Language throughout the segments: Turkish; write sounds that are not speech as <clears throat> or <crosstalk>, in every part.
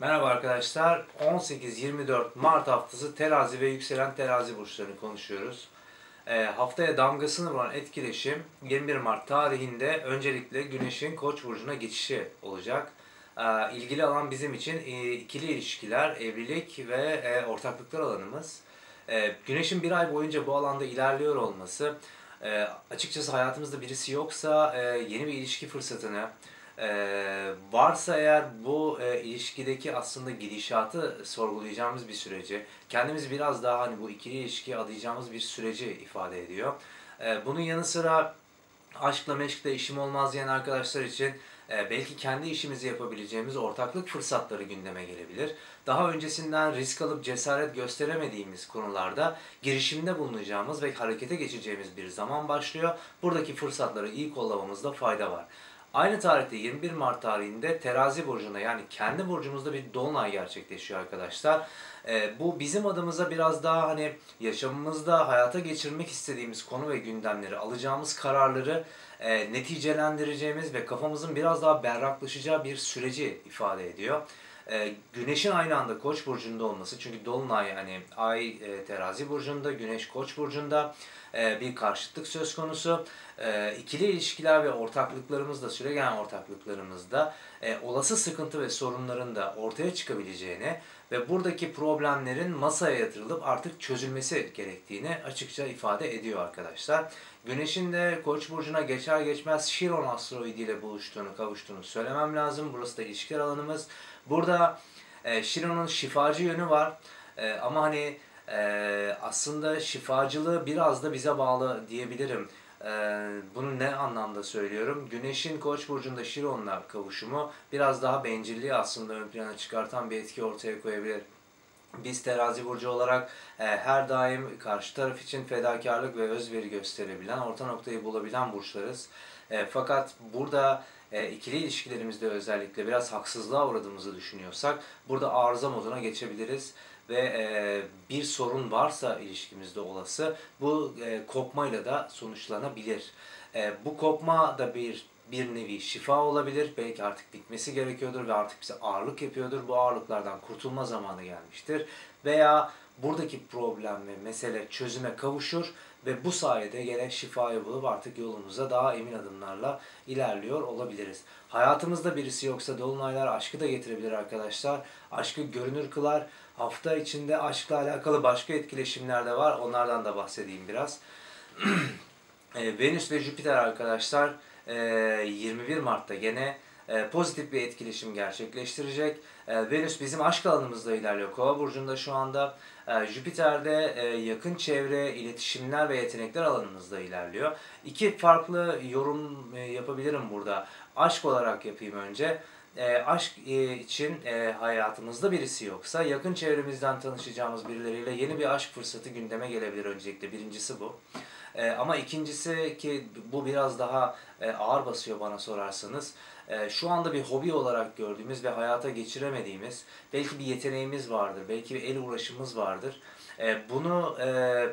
Merhaba arkadaşlar. 18-24 Mart haftası terazi ve yükselen terazi burçlarını konuşuyoruz. E, haftaya damgasını vuran etkileşim 21 Mart tarihinde öncelikle Güneş'in Koç burcuna geçişi olacak. E, ilgili alan bizim için e, ikili ilişkiler, evlilik ve e, ortaklıklar alanımız. E, Güneş'in bir ay boyunca bu alanda ilerliyor olması e, açıkçası hayatımızda birisi yoksa e, yeni bir ilişki fırsatını, ee, varsa eğer bu e, ilişkideki aslında gidişatı sorgulayacağımız bir süreci, kendimiz biraz daha hani bu ikili ilişkiye adayacağımız bir süreci ifade ediyor. Ee, bunun yanı sıra aşkla meşkle işim olmaz diyen arkadaşlar için e, belki kendi işimizi yapabileceğimiz ortaklık fırsatları gündeme gelebilir. Daha öncesinden risk alıp cesaret gösteremediğimiz konularda girişimde bulunacağımız ve harekete geçeceğimiz bir zaman başlıyor. Buradaki fırsatları iyi kollamamızda fayda var. Aynı tarihte 21 Mart tarihinde terazi burcunda yani kendi burcumuzda bir dolunay gerçekleşiyor arkadaşlar. Ee, bu bizim adımıza biraz daha hani yaşamımızda hayata geçirmek istediğimiz konu ve gündemleri, alacağımız kararları e, neticelendireceğimiz ve kafamızın biraz daha berraklaşacağı bir süreci ifade ediyor. E, güneşin aynı anda Koç burcunda olması çünkü dolunay hani Ay e, Terazi burcunda, Güneş Koç burcunda e, bir karşıtlık söz konusu. E, ikili ilişkiler ve ortaklıklarımızda, süregelen ortaklıklarımızda e, olası sıkıntı ve sorunların da ortaya çıkabileceğini ve buradaki problemlerin masaya yatırılıp artık çözülmesi gerektiğini açıkça ifade ediyor arkadaşlar. Güneşin de Koç burcuna geçer geçmez Şiron asteroidi ile buluştuğunu, kavuştuğunu söylemem lazım. Burası da ilişkiler alanımız. Burada e, Şiron'un şifacı yönü var. E, ama hani e, aslında şifacılığı biraz da bize bağlı diyebilirim. E, bunu ne anlamda söylüyorum? Güneşin Koç burcunda Şiron'la kavuşumu biraz daha bencilliği aslında ön plana çıkartan bir etki ortaya koyabilir. Biz terazi burcu olarak e, her daim karşı taraf için fedakarlık ve özveri gösterebilen, orta noktayı bulabilen burçlarız. E, fakat burada e, ikili ilişkilerimizde özellikle biraz haksızlığa uğradığımızı düşünüyorsak burada arıza moduna geçebiliriz ve e, bir sorun varsa ilişkimizde olası bu e, kopmayla da sonuçlanabilir. E, bu kopma da bir bir nevi şifa olabilir. Belki artık bitmesi gerekiyordur ve artık bize ağırlık yapıyordur. Bu ağırlıklardan kurtulma zamanı gelmiştir. Veya buradaki problem ve mesele çözüme kavuşur ve bu sayede gene şifayı bulup artık yolumuza daha emin adımlarla ilerliyor olabiliriz. Hayatımızda birisi yoksa dolunaylar aşkı da getirebilir arkadaşlar. Aşkı görünür kılar. Hafta içinde aşkla alakalı başka etkileşimler de var. Onlardan da bahsedeyim biraz. <clears throat> e, Venüs ve Jüpiter arkadaşlar 21 Mart'ta gene e, pozitif bir etkileşim gerçekleştirecek. E, Venüs bizim aşk alanımızda ilerliyor. Kova burcunda şu anda. E, Jüpiter de e, yakın çevre, iletişimler ve yetenekler alanımızda ilerliyor. İki farklı yorum yapabilirim burada. Aşk olarak yapayım önce. E, aşk için e, hayatımızda birisi yoksa yakın çevremizden tanışacağımız birileriyle yeni bir aşk fırsatı gündeme gelebilir öncelikle. Birincisi bu. E, ama ikincisi ki bu biraz daha e, ağır basıyor bana sorarsanız. E, şu anda bir hobi olarak gördüğümüz ve hayata geçiremediğimiz belki bir yeteneğimiz vardır, belki bir el uğraşımız vardır. E, bunu e,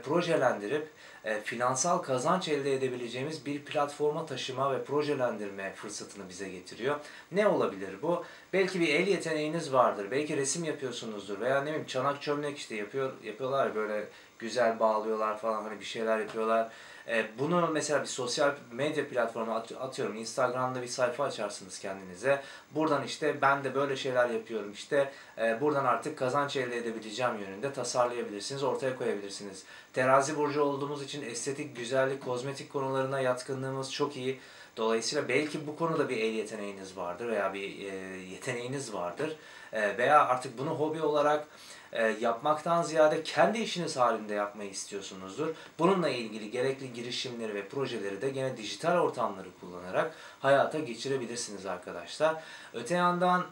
projelendirip e, finansal kazanç elde edebileceğimiz bir platforma taşıma ve projelendirme fırsatını bize getiriyor. Ne olabilir bu? Belki bir el yeteneğiniz vardır, belki resim yapıyorsunuzdur veya ne bileyim çanak çömlek işte yapıyor yapıyorlar böyle güzel bağlıyorlar falan hani bir şeyler yapıyorlar. E, bunu mesela bir sosyal medya platformu atıyorum Instagram'da bir sayfa açarsınız kendinize. Buradan işte ben de böyle şeyler yapıyorum işte e, buradan artık kazanç elde edebileceğim yönünde tasarlayabilirsiniz, ortaya koyabilirsiniz. Terazi burcu olduğumuz için estetik, güzellik, kozmetik konularına yatkınlığımız çok iyi. Dolayısıyla belki bu konuda bir el yeteneğiniz vardır veya bir e, yeteneğiniz vardır. E, veya artık bunu hobi olarak e, yapmaktan ziyade kendi işiniz halinde yapmayı istiyorsunuzdur. Bununla ilgili gerekli girişimleri ve projeleri de gene dijital ortamları kullanarak hayata geçirebilirsiniz arkadaşlar. Öte yandan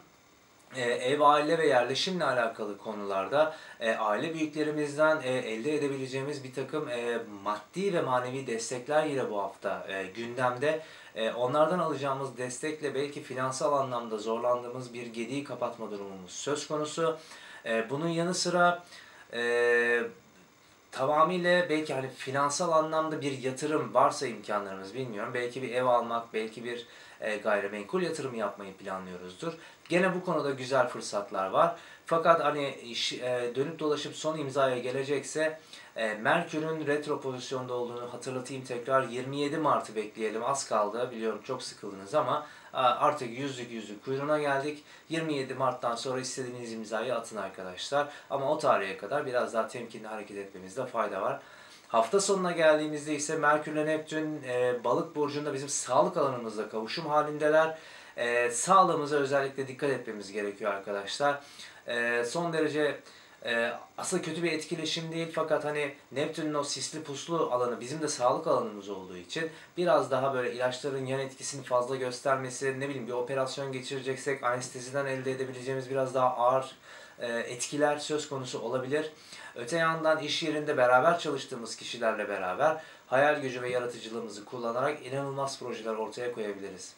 e, ev, aile ve yerleşimle alakalı konularda e, aile büyüklerimizden e, elde edebileceğimiz bir takım maddi ve manevi destekler yine bu hafta gündemde. Onlardan alacağımız destekle belki finansal anlamda zorlandığımız bir gediği kapatma durumumuz söz konusu. Bunun yanı sıra tamamıyla belki hani finansal anlamda bir yatırım varsa imkanlarımız bilmiyorum. Belki bir ev almak, belki bir e, gayrimenkul yatırımı yapmayı planlıyoruzdur. Gene bu konuda güzel fırsatlar var. Fakat hani iş, e, dönüp dolaşıp son imzaya gelecekse e, Merkür'ün retro pozisyonda olduğunu hatırlatayım tekrar. 27 Mart'ı bekleyelim. Az kaldı. Biliyorum çok sıkıldınız ama e, artık yüzlük yüzlük kuyruğuna geldik. 27 Mart'tan sonra istediğiniz imzayı atın arkadaşlar. Ama o tarihe kadar biraz daha temkinli hareket etmemizde fayda var. Hafta sonuna geldiğimizde ise Merkür ile Neptün e, balık burcunda bizim sağlık alanımızda kavuşum halindeler. E, sağlığımıza özellikle dikkat etmemiz gerekiyor arkadaşlar. E, son derece e, aslında kötü bir etkileşim değil fakat hani Neptün'ün o sisli puslu alanı bizim de sağlık alanımız olduğu için biraz daha böyle ilaçların yan etkisini fazla göstermesi, ne bileyim bir operasyon geçireceksek anesteziden elde edebileceğimiz biraz daha ağır e, etkiler söz konusu olabilir. Öte yandan iş yerinde beraber çalıştığımız kişilerle beraber hayal gücü ve yaratıcılığımızı kullanarak inanılmaz projeler ortaya koyabiliriz.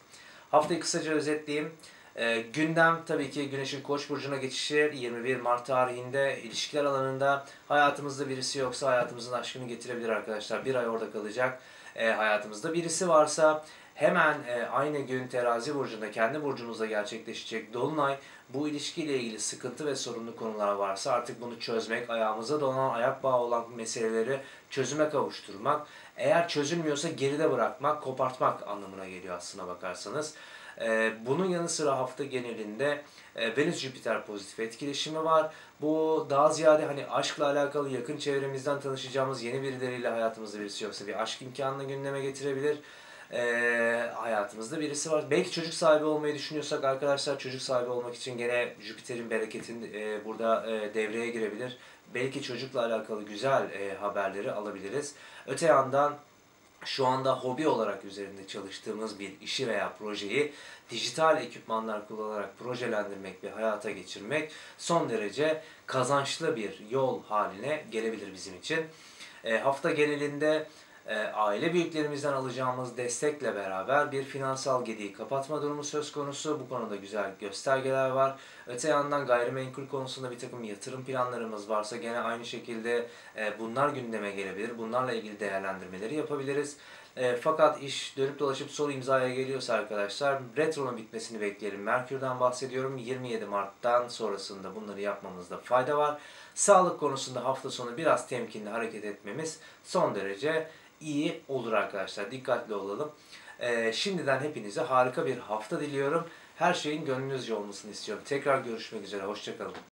Haftayı kısaca özetleyeyim. E, gündem tabii ki Güneş'in Koç burcuna geçişi 21 Mart tarihinde ilişkiler alanında hayatımızda birisi yoksa hayatımızın aşkını getirebilir arkadaşlar. Bir ay orada kalacak. E, hayatımızda birisi varsa hemen e, aynı gün terazi burcunda kendi burcumuzda gerçekleşecek dolunay bu ilişkiyle ilgili sıkıntı ve sorunlu konular varsa artık bunu çözmek, ayağımıza dolan, ayak bağı olan meseleleri çözüme kavuşturmak, eğer çözülmüyorsa geride bırakmak, kopartmak anlamına geliyor aslına bakarsanız. Ee, bunun yanı sıra hafta genelinde e, Venüs-Jüpiter pozitif etkileşimi var. Bu daha ziyade hani aşkla alakalı yakın çevremizden tanışacağımız yeni birileriyle hayatımızda birisi yoksa bir aşk imkanını gündeme getirebilir. Ee, hayatımızda birisi var. Belki çocuk sahibi olmayı düşünüyorsak arkadaşlar çocuk sahibi olmak için gene Jüpiter'in bereketin e, burada e, devreye girebilir. Belki çocukla alakalı güzel e, haberleri alabiliriz. Öte yandan şu anda hobi olarak üzerinde çalıştığımız bir işi veya projeyi dijital ekipmanlar kullanarak projelendirmek ve hayata geçirmek son derece kazançlı bir yol haline gelebilir bizim için. E, hafta genelinde e, aile büyüklerimizden alacağımız destekle beraber bir finansal gediği kapatma durumu söz konusu. Bu konuda güzel göstergeler var. Öte yandan gayrimenkul konusunda bir takım yatırım planlarımız varsa gene aynı şekilde e, bunlar gündeme gelebilir. Bunlarla ilgili değerlendirmeleri yapabiliriz. E, fakat iş dönüp dolaşıp son imzaya geliyorsa arkadaşlar retronun bitmesini bekleyelim. Merkür'den bahsediyorum. 27 Mart'tan sonrasında bunları yapmamızda fayda var. Sağlık konusunda hafta sonu biraz temkinli hareket etmemiz son derece iyi olur arkadaşlar. Dikkatli olalım. Ee, şimdiden hepinize harika bir hafta diliyorum. Her şeyin gönlünüzce olmasını istiyorum. Tekrar görüşmek üzere. Hoşçakalın.